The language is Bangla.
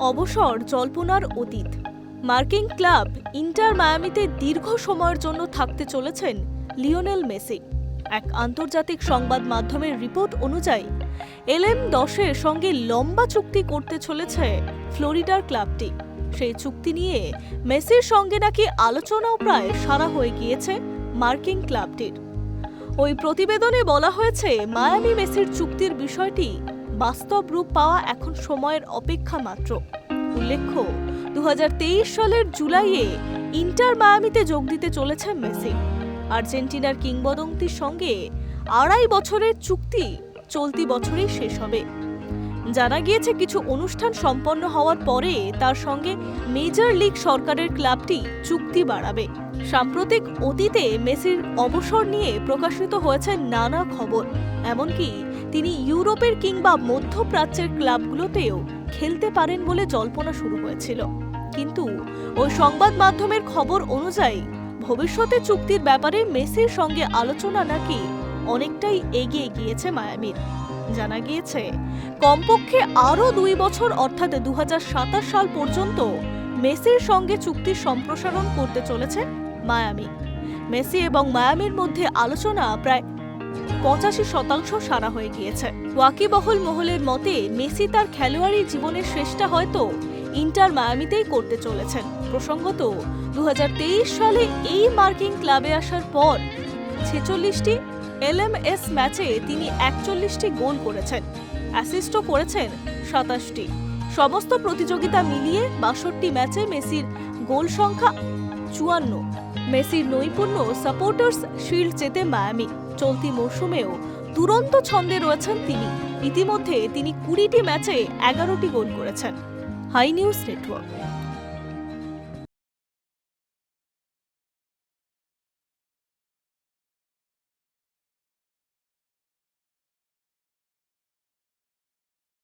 অবসর জল্পনার অতীত। মার্কিং ক্লাব ইন্টার মায়ামিতে দীর্ঘ সময়ের জন্য থাকতে চলেছেন লিওনেল মেসি। এক আন্তর্জাতিক সংবাদ মাধ্যমের রিপোর্ট অনুযায়ী, এলএম দশের সঙ্গে লম্বা চুক্তি করতে চলেছে ফ্লোরিডার ক্লাবটি। সেই চুক্তি নিয়ে মেসির সঙ্গে নাকি আলোচনাও প্রায় সারা হয়ে গিয়েছে মার্কিং ক্লাবটির। ওই প্রতিবেদনে বলা হয়েছে, মায়ামি মেসির চুক্তির বিষয়টি বাস্তব রূপ পাওয়া এখন সময়ের অপেক্ষা মাত্র। উল্লেখ্য, দুহাজার তেইশ সালের জুলাইয়ে ইন্টার মায়ামিতে যোগ দিতে চলেছে মেসি। আর্জেন্টিনার কিংবদন্তির সঙ্গে আড়াই বছরের চুক্তি চলতি বছরেই শেষ হবে। জানা গিয়েছে, কিছু অনুষ্ঠান সম্পন্ন হওয়ার পরে তার সঙ্গে মেজর লিগ সরকারের ক্লাবটি চুক্তি বাড়াবে। সাম্প্রতিক অতীতে মেসির অবসর নিয়ে প্রকাশিত হয়েছে নানা খবর, এমনকি তিনি ইউরোপের কিংবা মধ্যপ্রাচ্যের ক্লাবগুলোতেও খেলতে পারেন বলে জল্পনা শুরু হয়েছিল। কিন্তু ওই সংবাদ মাধ্যমের খবর অনুযায়ী, ভবিষ্যতে চুক্তির ব্যাপারে মেসির সঙ্গে আলোচনা নাকি অনেকটাই এগিয়ে গিয়েছে মায়ামির। জানা গিয়েছে, কমপক্ষে আরও দুই বছর অর্থাৎ দু হাজার সাতাশ সাল পর্যন্ত মেসির সঙ্গে চুক্তির সম্প্রসারণ করতে চলেছে মায়ামি। মেসি এবং মায়ামির মধ্যে আলোচনা প্রায় পঁচাশি শতাংশ সারা হয়ে গিয়েছে। ওয়াকিবহল মহলের মতে, মেসি তার খেলোয়াড়ি জীবনের শেষটা হয়তো ইন্টার মায়ামিতেই করতে চলেছেন। প্রসঙ্গত, দুহাজার তেইশ সালে এই মার্কিং ক্লাবে আসার পর ছেচল্লিশটি এলএমএস ম্যাচে তিনি একচল্লিশটি গোল করেছেন। অ্যাসিস্টও করেছেন সাতাশটি। সমস্ত প্রতিযোগিতা মিলিয়ে বাষট্টি ম্যাচে মেসির গোল সংখ্যা চুয়ান্ন। মেসির নৈপুণ্য সাপোর্টার্স শিল্ড জেতে মায়ামি। চলতি মৌসুমেও দুরন্ত ছন্দে রয়েছেন তিনি। ইতিমধ্যে তিনি কুড়িটি ম্যাচে এগারোটি গোল করেছেন। Hi news network.